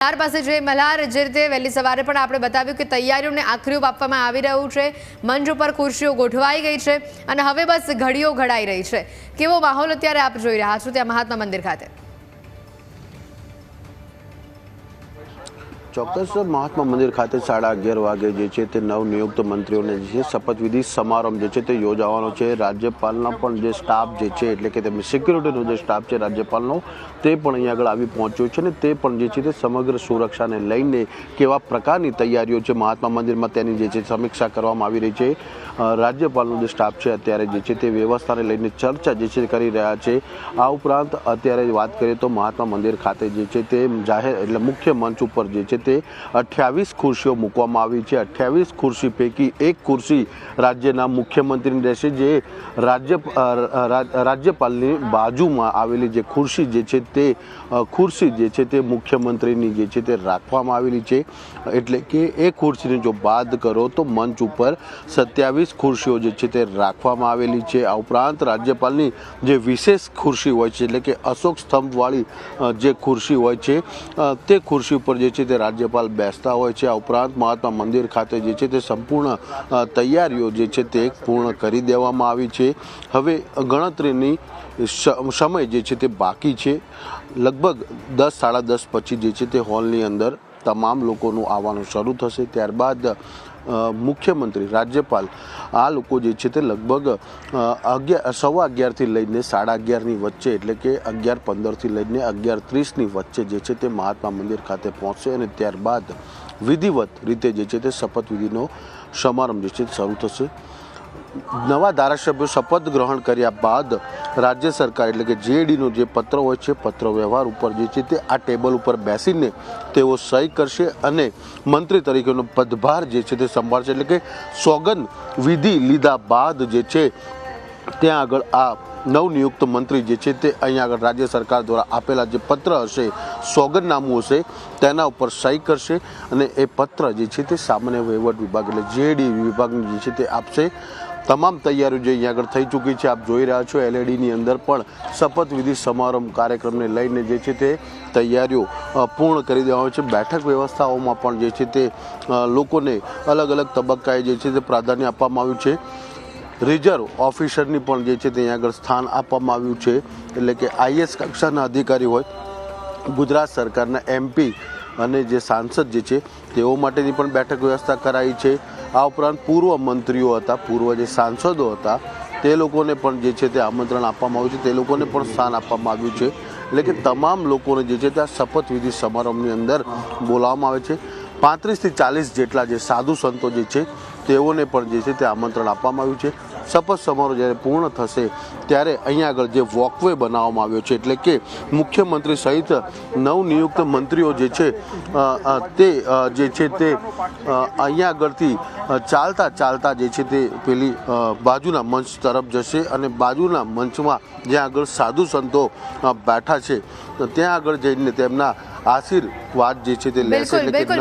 મલ્હાર પાસે જે મલ્હાર જે રીતે વહેલી સવારે પણ આપણે બતાવ્યું કે તૈયારીઓને આખરીઓ આપવામાં આવી રહ્યું છે. મંચ ઉપર ખુરશીઓ ગોઠવાઈ ગઈ છે અને હવે બસ ઘડીઓ ઘડાઈ રહી છે. કેવો માહોલ અત્યારે આપ જોઈ રહ્યા છો ત્યાં મહાત્મા મંદિર ખાતે? ચોક્કસ મહાત્મા મંદિર ખાતે સાડા અગિયાર વાગે જે છે તે નવનિયુક્ત મંત્રીઓને જે છે શપથવિધિ સમારંભ જે છે તે યોજાવાનો છે. રાજ્યપાલના પણ જે સ્ટાફ જે છે, એટલે કે તેમની સિક્યુરિટીનો જે સ્ટાફ છે રાજ્યપાલનો, તે પણ અહીંયા આગળ આવી પહોંચ્યો છે અને તે પણ જે છે તે સમગ્ર સુરક્ષાને લઈને કેવા પ્રકારની તૈયારીઓ છે મહાત્મા મંદિરમાં તેની જે છે સમીક્ષા કરવામાં આવી રહી છે. રાજ્યપાલનો જે સ્ટાફ છે અત્યારે જે છે તે વ્યવસ્થાને લઈને ચર્ચા જે છે કરી રહ્યા છે. આ ઉપરાંત અત્યારે વાત કરીએ તો મહાત્મા મંદિર ખાતે જે છે તે જાહેર, એટલે મુખ્ય મંચ ઉપર જે છે તે અઠ્યાવીસ ખુરશીઓ મૂકવામાં આવી છે. અઠ્યાવીસ ખુરશી પૈકી એક ખુરશી રાજ્યના મુખ્યમંત્રીની રહેશે, જે રાજ્ય રાજ્યપાલની બાજુમાં આવેલી જે ખુરશી જે છે તે ખુરશી જે છે તે મુખ્યમંત્રીની જે છે તે રાખવામાં આવેલી છે. એટલે કે એ ખુરશીને જો બાદ કરો તો મંચ ઉપર સત્યાવીસ ખુરશીઓ જે છે તે રાખવામાં આવેલી છે. આ ઉપરાંત રાજ્યપાલની જે વિશેષ ખુરશી હોય છે, એટલે કે અશોક સ્તંભવાળી જે ખુરશી હોય છે તે ખુરશી ઉપર જે છે તે રાજ્યપાલ બેસતા હોય છે. આ ઉપરાંત મહાત્મા મંદિર ખાતે જે છે તે સંપૂર્ણ તૈયારીઓ જે છે તે પૂર્ણ કરી દેવામાં આવી છે. હવે ગણતરીની સમય જે છે તે બાકી છે. લગભગ દસ, સાડા દસ પછી જે છે તે હોલની અંદર તમામ લોકોનું આવવાનું શરૂ થશે. ત્યારબાદ મુખ્યમંત્રી, રાજ્યપાલ, આ લોકો જે છે તે લગભગ અગિયાર, સવા અગિયારથી લઈને સાડા અગિયારની વચ્ચે, એટલે કે અગિયાર પંદરથી લઈને અગિયાર ત્રીસની વચ્ચે જે છે તે મહાત્મા મંદિર ખાતે પહોંચશે અને ત્યારબાદ વિધિવત રીતે જે છે તે શપથવિધિનો સમારંભ જે છે શરૂ થશે. નવા ધારાસભ્યો શપથ ગ્રહણ કર્યા બાદ રાજ્ય સરકાર એટલે કે જેડીનો જે પત્ર હોય છે પત્ર વ્યવહાર ઉપર જે છે તે આ ટેબલ ઉપર બેસીને તેઓ સહી કરશે અને મંત્રી તરીકેનો પદભાર જે છે તે સંભાળશે. એટલે કે સોગંદ વિધિ લીધા બાદ જે છે, ત્યાં આગળ આ નવનિયુક્ત મંત્રી જે છે તે અહીંયા આગળ રાજ્ય સરકાર દ્વારા આપેલા જે પત્ર હશે, સોગંદનામું હશે, તેના ઉપર સહી કરશે અને એ પત્ર જે છે તે સામાન્ય વહીવટ વિભાગ એટલે જેડી વિભાગની જે છે તે આપશે. તમામ તૈયારીઓ જે અહીંયા આગળ થઈ ચૂકી છે, આપ જોઈ રહ્યા છો એલઈડીની અંદર પણ શપથવિધિ સમારંભ કાર્યક્રમને લઈને જે છે તે તૈયારીઓ પૂર્ણ કરી દેવામાં છે. બેઠક વ્યવસ્થાઓમાં પણ જે છે તે લોકોને અલગ અલગ તબક્કાએ જે છે તે પ્રાધાન્ય આપવામાં આવ્યું છે. રિઝર્વ ઓફિસરની પણ જે છે તે અહીંયા આગળ સ્થાન આપવામાં આવ્યું છે. એટલે કે આઈએસ કક્ષાના અધિકારી હોય, ગુજરાત સરકારના એમપી અને જે સાંસદ જે છે, તેઓ માટેની પણ બેઠક વ્યવસ્થા કરાઈ છે. આ ઉપરાંત પૂર્વ મંત્રીઓ હતા, પૂર્વ જે સાંસદો હતા, તે લોકોને પણ જે છે તે આમંત્રણ આપવામાં આવ્યું છે. તે લોકોને પણ સ્થાન આપવામાં આવ્યું છે. એટલે કે તમામ લોકોને જે છે તે આ શપથવિધિ સમારંભની અંદર બોલાવવામાં આવે છે. પાંત્રીસથી ચાલીસ જેટલા જે સાધુ સંતો જે છે તેઓને પણ જે છે તે આમંત્રણ આપવામાં આવ્યું છે. શપથ સમારોહ જ્યારે પૂર્ણ થશે ત્યારે અહીંયા આગળ જે વોકવે બનાવવામાં આવ્યો છે એટલે કે મુખ્યમંત્રી સહિત નવનિયુક્ત મંત્રીઓ જે છે તે જે છે તે અહીંયા આગળથી ચાલતા ચાલતા જે છે તે પેલી બાજુના મંચ તરફ જશે અને બાજુના મંચમાં જ્યાં આગળ સાધુ સંતો બેઠા છે તો ત્યાં આગળ જઈને તેમના આશીર્વાદ જે છે તે લેશે એટલે કે